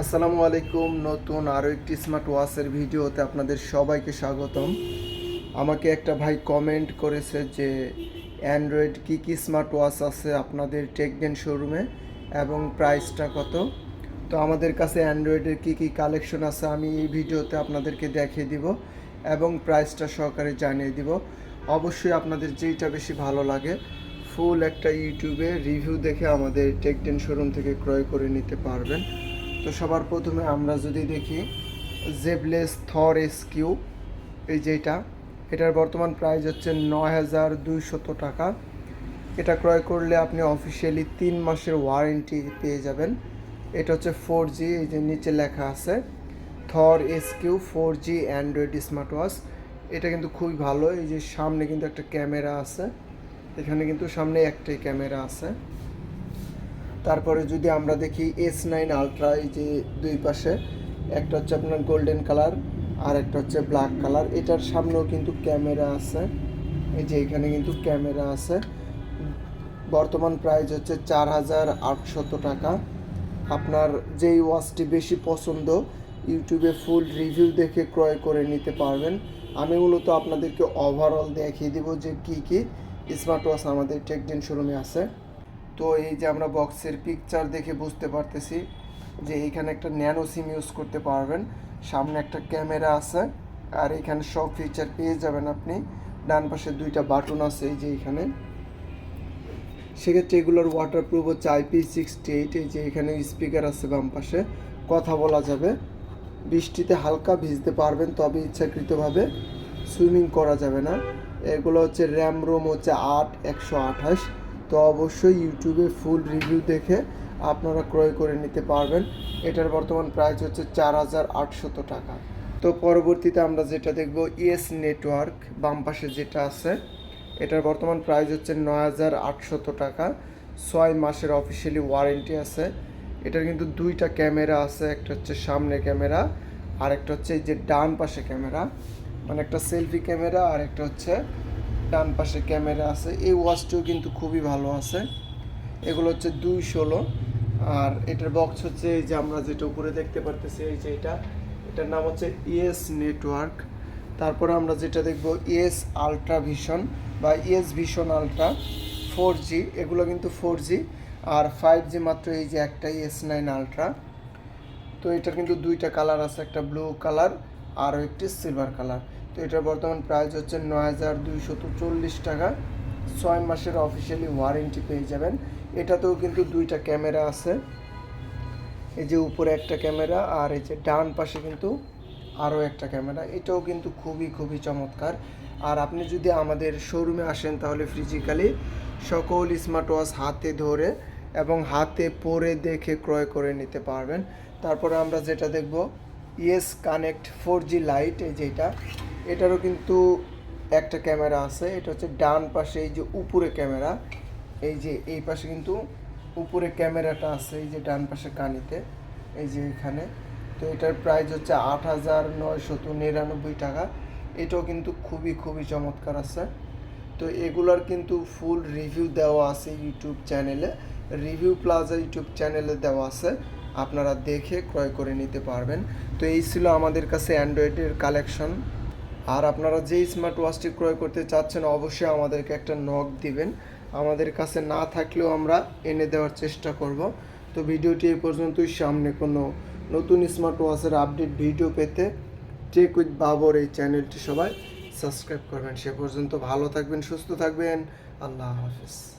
আসসালামু আলাইকুম, নতুন আরও একটি স্মার্ট ওয়াচের ভিডিওতে আপনাদের সবাইকে স্বাগতম। আমাকে একটা ভাই কমেন্ট করেছে যে অ্যান্ড্রয়েড কী কী স্মার্ট ওয়াচ আছে আপনাদের টেকডেন শোরুমে এবং প্রাইসটা কত? তো আমাদের কাছে অ্যান্ড্রয়েডের কী কী কালেকশন আছে আমি এই ভিডিওতে আপনাদেরকে দেখিয়ে দিব এবং প্রাইসটা সহকারে জানিয়ে দিব। অবশ্যই আপনাদের যেইটা বেশি ভালো লাগে ফুল একটা ইউটিউবে রিভিউ দেখে আমাদের টেকডেন শোরুম থেকে ক্রয় করে নিতে পারবেন। তো সবার প্রথমে আমরা যদি দেখি জেবলেস থর এস কিউ এই যেটা এটার বর্তমান প্রাইস হচ্ছে নয় হাজার দুইশত টাকা। এটা ক্রয় করলে আপনি অফিসিয়ালি তিন মাসের ওয়ারেন্টি পেয়ে যাবেন। এটা হচ্ছে ফোর জি এই যে নিচে লেখা আছে। Thor S Q four G Android smart watch এটা কিন্তু খুবই ভালো, এই যে সামনে কিন্তু একটা ক্যামেরা আছে। এখানে কিন্তু সামনে একটাই ক্যামেরা আছে। তারপরে যদি আমরা দেখি এস নাইন আলট্রা এই যে দুই পাশে, একটা হচ্ছে আপনার গোল্ডেন কালার আর একটা হচ্ছে ব্ল্যাক কালার এটার সামনেও কিন্তু ক্যামেরা আছে। এই যে এখানে কিন্তু ক্যামেরা আছে। বর্তমান প্রাইস হচ্ছে চার হাজার আটশত টাকা। আপনার যেই ওয়াচটি বেশি পছন্দ, ইউটিউবে ফুল রিভিউ দেখে ক্রয় করে নিতে পারবেন। আমি মূলত আপনাদেরকে ওভারঅল দেখিয়ে দিব যে কী কী স্মার্ট ওয়াচ আমাদের টেকডেন শোরুমে আছে। তো এই যে আমরা বক্সের পিকচার দেখে বুঝতে পারতেছি যে এখানে একটা ন্যানো সিম ইউজ করতে পারবেন। সামনে একটা ক্যামেরা আছে আর এখানে সব ফিচার পেয়ে যাবেন আপনি। ডান পাশে দুইটা বাটন আছে এই যে এখানে। সেক্ষেত্রে এগুলোর ওয়াটারপ্রুফ হচ্ছে আইপি সিক্সটি এইট এই যে এখানে স্পিকার আছে বাম পাশে। কথা বলা যাবে। বৃষ্টিতে হালকা ভিজতে পারবেন, তবে ইচ্ছাকৃতভাবে সুইমিং করা যাবে না। এগুলো হচ্ছে র্যাম রোম হচ্ছে আট, একশো আঠাশ। তো অবশ্যই ইউটিউবে ফুল রিভিউ দেখে আপনারা ক্রয় করে নিতে পারবেন। এটার বর্তমান প্রাইস হচ্ছে চার হাজার আটশত টাকা। তো পরবর্তীতে আমরা যেটা দেখব, ইএস নেটওয়ার্ক বাম পাশে যেটা আছে, এটার বর্তমান প্রাইস হচ্ছে নয় হাজার আটশত টাকা। ছয় মাসের অফিসিয়ালি ওয়ারেন্টি আছে। এটার কিন্তু দুইটা ক্যামেরা আছে, একটা হচ্ছে সামনে ক্যামেরা আর একটা হচ্ছে এই যে ডান পাশে ক্যামেরা। মানে একটা সেলফি ক্যামেরা আর একটা হচ্ছে ডান পাশে ক্যামেরা আছে। এই ওয়াচটিও কিন্তু খুবই ভালো আছে। এগুলো হচ্ছে দুই ষোলো। আর এটার বক্স হচ্ছে এই যে আমরা যেটা উপরে দেখতে পারতেছি, এই যে এটা। এটার নাম হচ্ছে ইএস নেটওয়ার্ক তারপরে আমরা যেটা দেখব ইএস আলট্রা ভিশন বা ES vision ultra four G এগুলো কিন্তু ফোর জি আর ফাইভ জি মাত্র এই যে একটা ইএস নাইন আলট্রা তো এটার কিন্তু দুইটা কালার আছে, একটা ব্লু কালার আর একটি সিলভার কালার তো এটার বর্তমান প্রাইস হচ্ছে নয় হাজার দুইশত চল্লিশ টাকা। ছয় মাসের অফিসিয়ালি ওয়ারেন্টি পেয়ে যাবেন। এটাতেও কিন্তু দুইটা ক্যামেরা আছে। এই যে উপরে একটা ক্যামেরা আর এই যে ডান পাশে কিন্তু আরও একটা ক্যামেরা এটাও কিন্তু খুবই খুবই চমৎকার। আর আপনি যদি আমাদের শোরুমে আসেন তাহলে ফিজিক্যালি সকল স্মার্ট ওয়াচ হাতে ধরে এবং হাতে পরে দেখে ক্রয় করে নিতে পারবেন। তারপরে আমরা যেটা দেখব yes connect four G lite এই যেটা এটারও কিন্তু একটা ক্যামেরা আছে। এটা হচ্ছে ডান পাশে এই যে উপরে ক্যামেরা। এই যে এই পাশে কিন্তু উপরে ক্যামেরাটা আছে এই যে ডান পাশে কানিতে। এই যে এখানে। তো এটার প্রাইস হচ্ছে আট হাজার নয়শত নিরানব্বই টাকা। এটাও কিন্তু খুবই খুবই চমৎকার আছে। তো এগুলার কিন্তু ফুল রিভিউ দেওয়া আছে ইউটিউব চ্যানেলে রিভিউ প্লাজা ইউটিউব চ্যানেলে দেওয়া আছে। আপনারা দেখে ক্রয় করে নিতে পারবেন। তো এই ছিল আমাদের কাছে অ্যান্ড্রয়েডের কালেকশন আর আপনারা যেই স্মার্ট ওয়াচটি ক্রয় করতে চাচ্ছেন, অবশ্যই আমাদেরকে একটা নক দিবেন। আমাদের কাছে না থাকলেও আমরা এনে দেওয়ার চেষ্টা করব। তো ভিডিওটি এই পর্যন্তই। সামনে কোনো নতুন স্মার্ট ওয়াচের আপডেট ভিডিও পেতে টেক উইথ বাবর এই চ্যানেলটি সবাই সাবস্ক্রাইব করবেন। সে পর্যন্ত ভালো থাকবেন, সুস্থ থাকবেন। আল্লাহ হাফিজ।